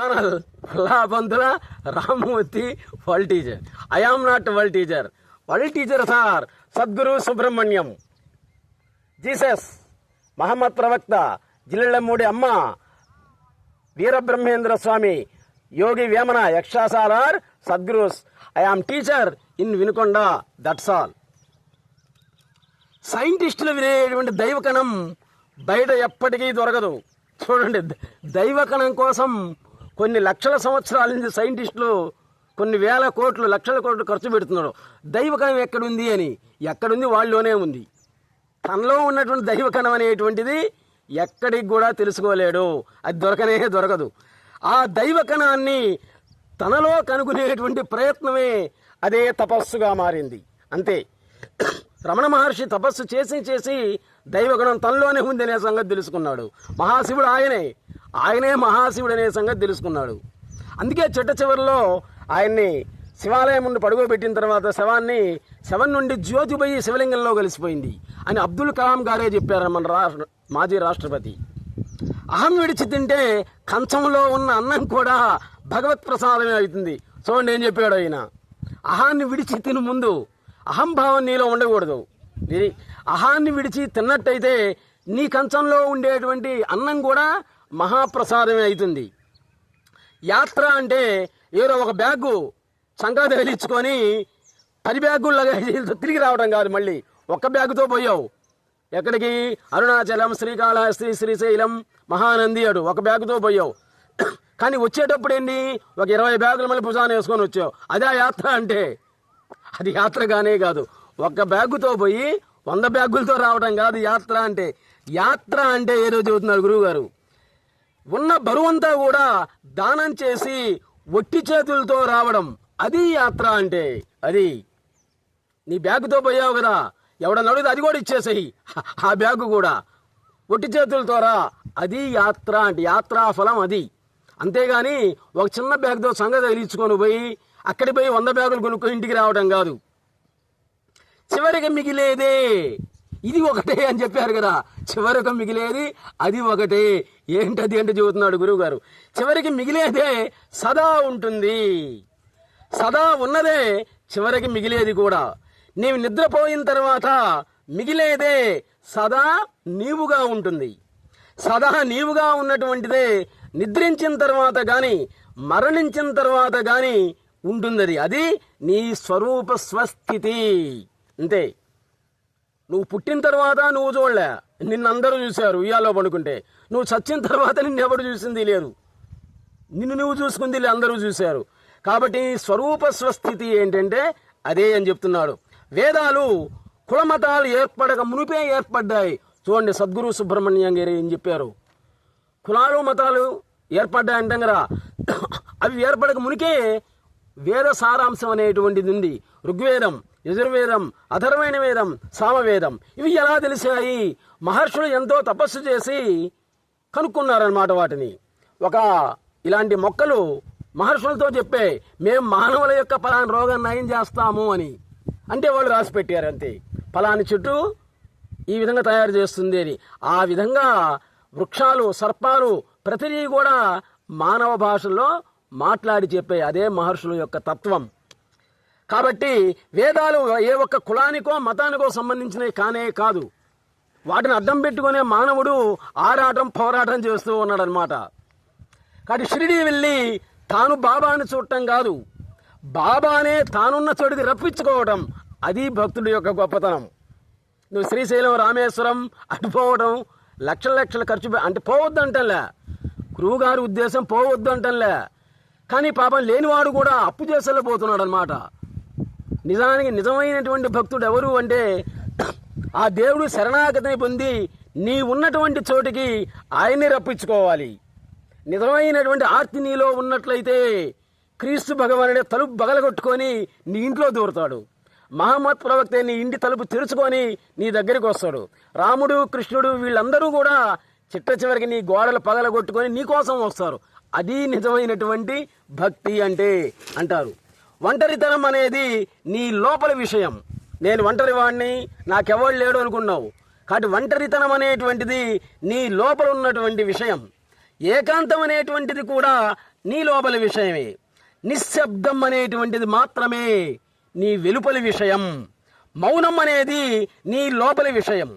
Channel Pantula Rammurthy teacher I am not world teacher world teacher sir Sadguru Subrahmanyam. Jesus Muhammad ప్రవక్త Jillellamudi Amma Veerabrahmendra Swami Yogi Vemana యక్షాసారార్ Sadgurus I am teacher in Vinukonda that's all సైంటిస్టులు వినేటువంటి దైవకణం బయట ఎప్పటికీ దొరకదు. చూడండి దైవకణం కోసం కొన్ని లక్షల సంవత్సరాల నుంచి సైంటిస్టులు కొన్ని వేల కోట్లు లక్షల కోట్లు ఖర్చు పెడుతున్నాడు దైవకణం ఎక్కడుంది అని? ఎక్కడుంది వాళ్ళలోనే ఉంది. తనలో ఉన్నటువంటి దైవకణం అనేటువంటిది ఎక్కడికి కూడా తెలుసుకోలేడు. అది దొరకనే దొరకదు. ఆ దైవకణాన్ని తనలో కనుగొనేటువంటి ప్రయత్నమే అదే తపస్సుగా మారింది. అంతే. రమణ మహర్షి తపస్సు చేసి చేసి దైవగుణం తనలోనే ఉంది అనే సంగతి తెలుసుకున్నాడు. మహాశివుడు ఆయనే. ఆయనే మహాశివుడు అనే సంగతి తెలుసుకున్నాడు. అందుకే చిట్ట చివరిలో ఆయన్ని శివాలయం నుండి పడుకోబెట్టిన తర్వాత శవాన్ని శవం నుండి జ్యోతిపోయి శివలింగంలో కలిసిపోయింది అని అబ్దుల్ కలాం గారే చెప్పారు మన రాష్ట్ర మాజీ రాష్ట్రపతి. అహం విడిచి తింటే కంచంలో ఉన్న అన్నం కూడా భగవత్ ప్రసాదమే అవుతుంది. చూడండి ఏం చెప్పాడు ఆయన. అహాన్ని విడిచి తిను ముందు అహంభావం నీలో ఉండకూడదు. అహాన్ని విడిచి తిన్నట్టయితే నీ కంచంలో ఉండేటువంటి అన్నం కూడా మహాప్రసాదమే అవుతుంది. యాత్ర అంటే ఏదో ఒక బ్యాగు చంకా తగిలించుకొని పది బ్యాగుల్లాగా తిరిగి రావడం కాదు మళ్ళీ. ఒక్క బ్యాగుతో పోయావు. ఎక్కడికి? అరుణాచలం శ్రీకాళహస్తి శ్రీశైలం మహానంది అడు ఒక బ్యాగుతో పోయావు. కానీ వచ్చేటప్పుడు ఏంటి ఒక ఇరవై బ్యాగులు మళ్ళీ భుజాన్ని వేసుకొని వచ్చావు. అదే యాత్ర అంటే. అది యాత్ర కానే కాదు. ఒక్క బ్యాగుతో పోయి వంద బ్యాగులతో రావడం కాదు యాత్ర అంటే. యాత్ర అంటే ఏదో చెబుతున్నారు గురువు గారు ఉన్న బరువంతా కూడా దానం చేసి ఒట్టి చేతులతో రావడం అది యాత్ర అంటే. అది నీ బ్యాగుతో పోయావు కదా ఎవడన్నా అడిగితే అది కూడా ఇచ్చేసేయి. ఆ బ్యాగు కూడా. ఒట్టి చేతులతో రా అది యాత్ర అంటే యాత్రా ఫలం అది. అంతేగాని ఒక చిన్న బ్యాగ్తో సంగతి తగిలించుకొని పోయి అక్కడి పోయి వంద బ్యాగులు కొనుక్కొని ఇంటికి రావడం కాదు. చివరికి మిగిలేదే ఇది ఒకటే అని చెప్పారు కదా. చివరికి మిగిలేది అది ఒకటే. ఏంటది అంటే చెబుతున్నాడు గురువుగారు. చివరికి మిగిలేదే సదా ఉంటుంది. సదా ఉన్నదే చివరికి మిగిలేది కూడా. నీవు నిద్రపోయిన తర్వాత మిగిలేదే సదా నీవుగా ఉంటుంది. సదా నీవుగా ఉన్నటువంటిదే నిద్రించిన తర్వాత కానీ మరణించిన తర్వాత కానీ ఉంటుంది అది అది నీ స్వరూప స్వస్థితి. అంతే. నువ్వు పుట్టిన తర్వాత నువ్వు చూడలే. నిన్నందరూ చూశారు ఉయ్యాలో పడుకుంటే. నువ్వు చచ్చిన తర్వాత నిన్నెవడు చూసింది లేరు నిన్ను నువ్వు చూసుకుంది లే, అందరూ చూశారు. కాబట్టి స్వరూప స్వస్థితి ఏంటంటే అదే అని చెప్తున్నాడు. వేదాలు కులమతాలు ఏర్పడక మునిపే ఏర్పడ్డాయి. చూడండి సద్గురు సుబ్రహ్మణ్యం గారు ఏం చెప్పారు? కులాలు మతాలు ఏర్పడ్డాయంటాం కదా అవి ఏర్పడక మునికే వేద సారాంశం అనేటువంటిది ఉంది ఋగ్వేదం యజుర్వేదం అధర్వైన వేదం సామవేదం. ఇవి ఎలా తెలిసాయి? మహర్షులు ఎంతో తపస్సు చేసి కనుక్కున్నారన్నమాట వాటిని. ఒక ఇలాంటి మొక్కలు మహర్షులతో చెప్పే మేము మానవుల యొక్క పలాని రోగం నయం చేస్తాము అని. అంటే వాళ్ళు రాసి పెట్టారు అంతే పలాని చెట్టు ఈ విధంగా తయారు చేస్తుంది అని. ఆ విధంగా వృక్షాలు సర్పాలు ప్రతిదీ కూడా మానవ భాషలో మాట్లాడి చెప్పే అదే మహర్షుల యొక్క తత్వం. కాబట్టి వేదాలు ఏ ఒక్క కులానికో మతానికో సంబంధించినవి కానే కాదు. వాటిని అడ్డం పెట్టుకునే మానవుడు ఆరాటం పోరాటం చేస్తూ ఉన్నాడనమాట కాబట్టి షిరిడి వెళ్ళి తాను బాబాని చూడటం కాదు. బాబానే తానున్న చోటికి రప్పించుకోవటం అది భక్తుడి యొక్క గొప్పతనం. నువ్వు శ్రీశైలం రామేశ్వరం అటుపోవడం లక్షల లక్షల ఖర్చు అంటే పోవద్దు అంటలే గురువు గారి ఉద్దేశం పోవద్దు అంటలే కానీ పాపం లేనివాడు కూడా అప్పు చేసలేకపోతున్నాడు అనమాట నిజానికి నిజమైనటువంటి భక్తుడు ఎవరు అంటే ఆ దేవుడు శరణాగతిని పొంది నీ ఉన్నటువంటి చోటికి ఆయన్ని రప్పించుకోవాలి. నిజమైనటువంటి ఆర్తి నీలో ఉన్నట్లయితే క్రీస్తు భగవానుడే తలుపు బగలగొట్టుకొని నీ ఇంట్లో దూరుతాడు. మహమ్మద్ ప్రవక్త నీ ఇంటి తలుపు తెరుచుకొని నీ దగ్గరికి వస్తాడు. రాముడు కృష్ణుడు వీళ్ళందరూ కూడా చిట్ట చివరికి నీ గోడలు పగలగొట్టుకొని నీ కోసం వస్తారు. అది నిజమైనటువంటి భక్తి అంటే అంటారు. ఒంటరితనం అనేది నీ లోపల విషయం. నేను ఒంటరి వాడిని నాకెవడు లేడు అనుకున్నావు. కాబట్టి ఒంటరితనం అనేటువంటిది నీ లోపల ఉన్నటువంటి విషయం. ఏకాంతం అనేటువంటిది కూడా నీ లోపల విషయమే. నిశ్శబ్దం అనేటువంటిది మాత్రమే నీ వెలుపలి విషయం. మౌనం అనేది నీ లోపలి విషయం.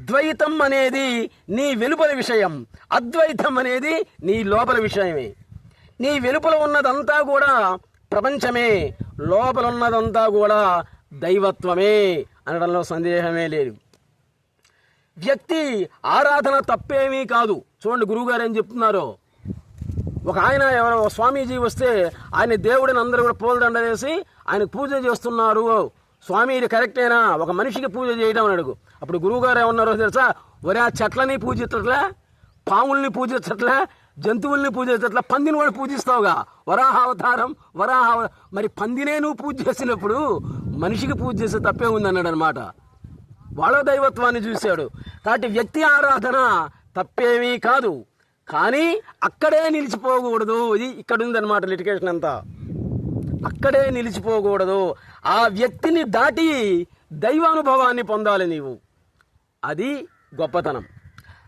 ద్వైతం అనేది నీ వెలుపల విషయం. అద్వైతం అనేది నీ లోపల విషయమే. నీ వెలుపల ఉన్నదంతా కూడా ప్రపంచమే. లోపల ఉన్నదంతా కూడా దైవత్వమే అనడంలో సందేహమే లేదు. వ్యక్తి ఆరాధన తప్పేమీ కాదు. చూడండి గురువుగారు ఏం చెప్తున్నారు. ఒక ఆయన ఎవరో స్వామీజీ వస్తే ఆయన దేవుడిని అందరూ కూడా పూలదండ వేసి ఆయన పూజ చేస్తున్నారు. స్వామి ఇది కరెక్టేనా ఒక మనిషికి పూజ చేయడం అని అడుగు. అప్పుడు గురువుగారు ఏమన్నారో తెలుసా? ఒరే ఆ చెట్లని పూజించట్లే పాముల్ని పూజించట్లే జంతువుల్ని పూజించట్లే పందిని కూడా పూజిస్తావుగా. వరాహ అవతారం వరాహ మరి పందినే నువ్వు పూజ చేసినప్పుడు మనిషికి పూజ చేసే తప్పే ఉంది అన్నాడు అనమాట వాళ్ళ దైవత్వాన్ని చూశాడు. కాబట్టి వ్యక్తి ఆరాధన తప్పేమీ కాదు. కానీ అక్కడే నిలిచిపోకూడదు. ఇది ఇక్కడ ఉందన్నమాట లిటికేషన్ అంతా. అక్కడే నిలిచిపోకూడదు. ఆ వ్యక్తిని దాటి దైవానుభవాన్ని పొందాలి నీవు. అది గొప్పతనం.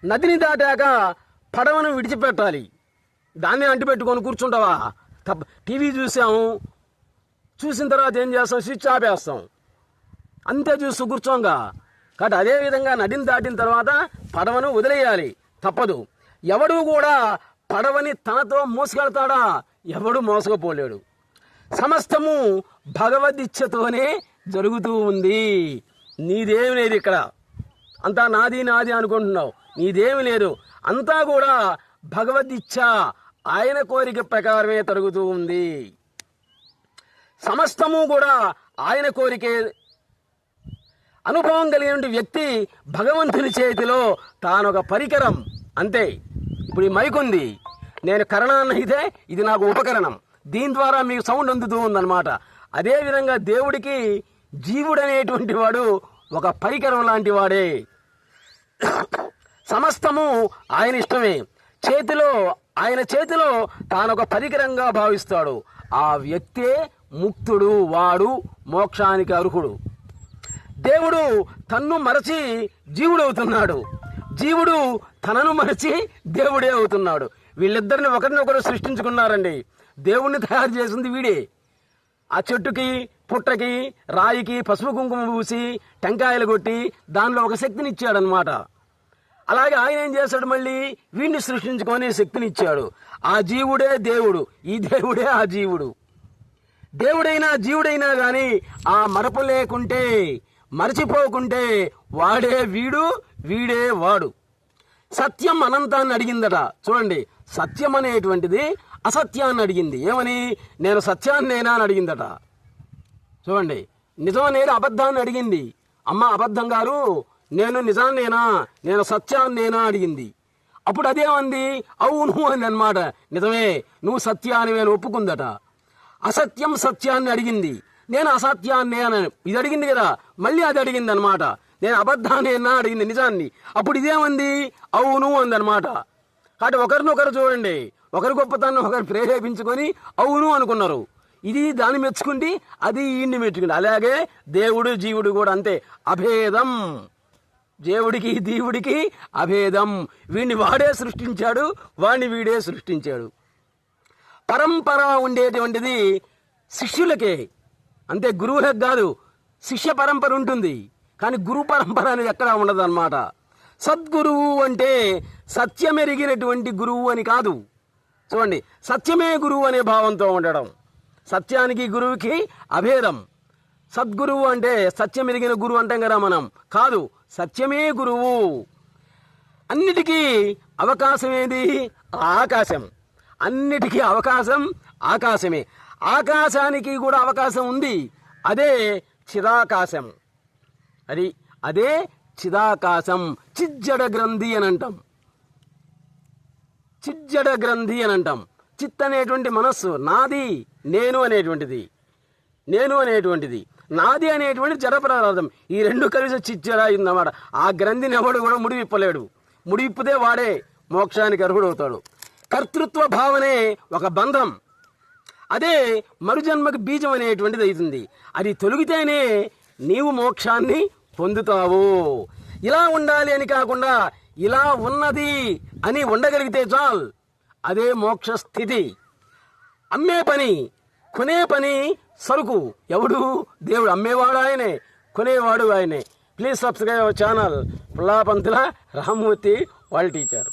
నదిని దాటాక పడవను విడిచిపెట్టాలి. దాన్ని అంటిపెట్టుకొని కూర్చుంటావా? తప్ప టీవీ చూసాము. చూసిన తర్వాత ఏం చేస్తాం? స్విచ్ ఆపేస్తాం అంతే చూస్తూ కూర్చోంగా. కాబట్టి అదేవిధంగా నదిని దాటిన తర్వాత పడవను వదిలేయాలి. తప్పదు. ఎవడు కూడా పడవని తనతో మోసుకెళ్తాడా? ఎవడు మోసకపోలేడు. సమస్తము భగవద్యిచ్ఛతోనే జరుగుతూ ఉంది. నీదేమి లేదు ఇక్కడ. అంతా నాది నాది అనుకుంటున్నావు. నీదేమి లేదు. అంతా కూడా భగవద్యిచ్ఛ ఆయన కోరిక ప్రకారమే జరుగుతూ ఉంది. సమస్తము కూడా ఆయన కోరికే అనుభవం కలిగిన వ్యక్తి భగవంతుని చేతిలో తాను ఒక పరికరం. అంతే. ఇప్పుడు ఈ మైకుంది. నేను కరణాన్ని అయితే ఇది నాకు ఉపకరణం. దీని ద్వారా మీకు సౌండ్ అందుతూ ఉందన్నమాట. అదేవిధంగా దేవుడికి జీవుడనేటువంటి వాడు ఒక పరికరం లాంటి వాడే. సమస్తము ఆయన ఇష్టమే. చేతిలో ఆయన చేతిలో తానొక పరికరంగా భావిస్తాడు. ఆ వ్యక్తే ముక్తుడు వాడు మోక్షానికి అర్హుడు. దేవుడు తన్ను మరచి జీవుడవుతున్నాడు. జీవుడు తనను మరచి దేవుడే అవుతున్నాడు. వీళ్ళిద్దరిని ఒకరినొకరు సృష్టించుకున్నారండి. దేవుణ్ణి తయారు చేసింది వీడే. ఆ చెట్టుకి పుట్టకి రాయికి పసుపు కుంకుమ పూసి టెంకాయలు కొట్టి దానిలో ఒక శక్తిని ఇచ్చాడనమాట అలాగే ఆయన ఏం చేశాడు మళ్ళీ? వీడిని సృష్టించుకొని శక్తిని ఇచ్చాడు ఆ జీవుడే దేవుడు. ఈ దేవుడే ఆ జీవుడు. దేవుడైనా జీవుడైనా కానీ ఆ మరపు లేకుంటే మరచిపోకుంటే వాడే వీడు వీడే వాడు. సత్యం అనంతాన్ని అడిగిందట. చూడండి సత్యం అనేటువంటిది అసత్యాన్ని అడిగింది. ఏమని? నేను సత్యాన్నేనా అని అడిగిందట. చూడండి నిజం అనేది అబద్ధాన్ని అడిగింది. అమ్మ అబద్ధం గారు నేను నిజాన్నేనా? నేను సత్యాన్నేనా అడిగింది. అప్పుడు అదేమంది? అవును అని అనమాట నిజమే నువ్వు సత్యాన్ని నేను ఒప్పుకుందట. అసత్యం సత్యాన్ని అడిగింది. నేను అసత్యాన్నే అని ఇది అడిగింది కదా మళ్ళీ అది అడిగింది అనమాట నేను అబద్ధాన్ని అడిగింది నిజాన్ని. అప్పుడు ఇదేమంది? అవును అందనమాట కాబట్టి ఒకరినొకరు చూడండి. ఒకరి గొప్పతనం ఒకరు ప్రేరేపించుకొని అవును అనుకున్నారు. ఇది దాన్ని మెచ్చుకుంటే అది ఈయన్ని మెచ్చుకుంటే అలాగే దేవుడు జీవుడు కూడా అంతే. అభేదం. దేవుడికి దేవుడికి అభేదం. వీడిని వాడే సృష్టించాడు వాడిని వీడే సృష్టించాడు. పరంపర ఉండేటువంటిది శిష్యులకే. అంతే గురువులకు కాదు శిష్య పరంపర ఉంటుంది. కానీ గురు పరంపర అనేది ఎక్కడా ఉండదు అనమాట సద్గురువు అంటే సత్యమెరిగినటువంటి గురువు అని కాదు. చూడండి సత్యమే గురువు అనే భావంతో ఉండడం. సత్యానికి గురువుకి అభేదం. సద్గురువు అంటే సత్యమెరిగిన గురువు అంటాం కదా మనం. కాదు సత్యమే గురువు. అన్నిటికీ అవకాశం ఏది ఆకాశం. అన్నిటికీ అవకాశం ఆకాశమే. ఆకాశానికి కూడా అవకాశం ఉంది. అదే చిదాకాశం. అది అదే చిదాకాశం. చిజ్జడ గ్రంథి అని అంటాం. చిజ్జడ గ్రంథి అని అంటాం. చిత్ అనేటువంటి మనస్సు నాది నేను అనేటువంటిది. నేను అనేటువంటిది. నాది అనేటువంటి జడ పదార్థం. ఈ రెండు కలిసి చిచ్చర అయిందన్నమాట. ఆ గ్రంథిని ఎవడు కూడా ముడివిప్పలేడు. ముడివిప్పితే వాడే మోక్షానికి అర్హుడవుతాడు కర్తృత్వ భావనే ఒక బంధం. అదే మరుజన్మకు బీజం అనేటువంటిది అవుతుంది. అది తొలగితేనే నీవు మోక్షాన్ని పొందుతావు. ఇలా ఉండాలి అని కాకుండా ఇలా ఉన్నది అని ఉండగలిగితే చాలు. అదే మోక్ష స్థితి అమ్మే పని కొనే పని సరుకు. ఎవడు? దేవుడు అమ్మేవాడు ఆయనే కొనేవాడు ఆయనే. Please subscribe our channel. Pullapantula Rammurthy వాళ్ళ టీచర్.